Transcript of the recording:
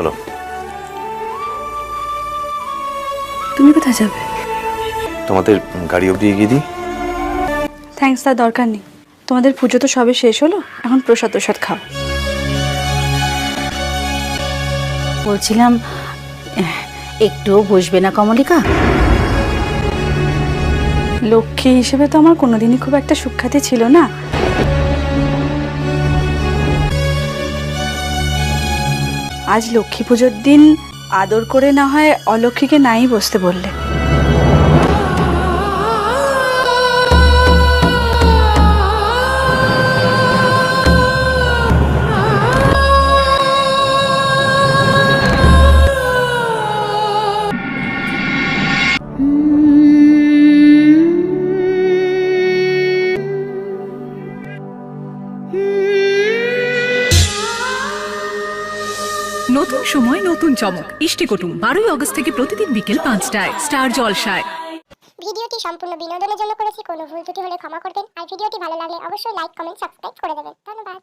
চলো তুমি কোথায় যাবে? তোমাদের গাড়ি অবধি এগিয়ে দিই। থ্যাঙ্কস তার দরকার নেই। তোমাদের পুজো তো সবে শেষ হলো এখন প্রসাদ প্রসাদ খাও। বলছিলাম একটুও বসবে না কমলিকা? লক্ষ্মী হিসেবে তো আমার কোনোদিনই খুব একটা সুখ্যাতি ছিল না। আজ লক্ষ্মী পুজোর দিন আদর করে না হয় অলক্ষ্মীকে নাই বসতে বললে। নতুন সময়, নতুন চমক। ইষ্টি কুটুম বারোই অগস্ট থেকে প্রতিদিন বিকেল পাঁচটায়, স্টার জলসায়। ভিডিওটি সম্পূর্ণ বিনোদনের জন্য করেছি, কোনো ভুল ত্রুটি হলে ক্ষমা করবেন। আর ভিডিওটি ভালো লাগলে অবশ্যই লাইক, কমেন্ট, সাবস্ক্রাইব করে দেবেন। ধন্যবাদ।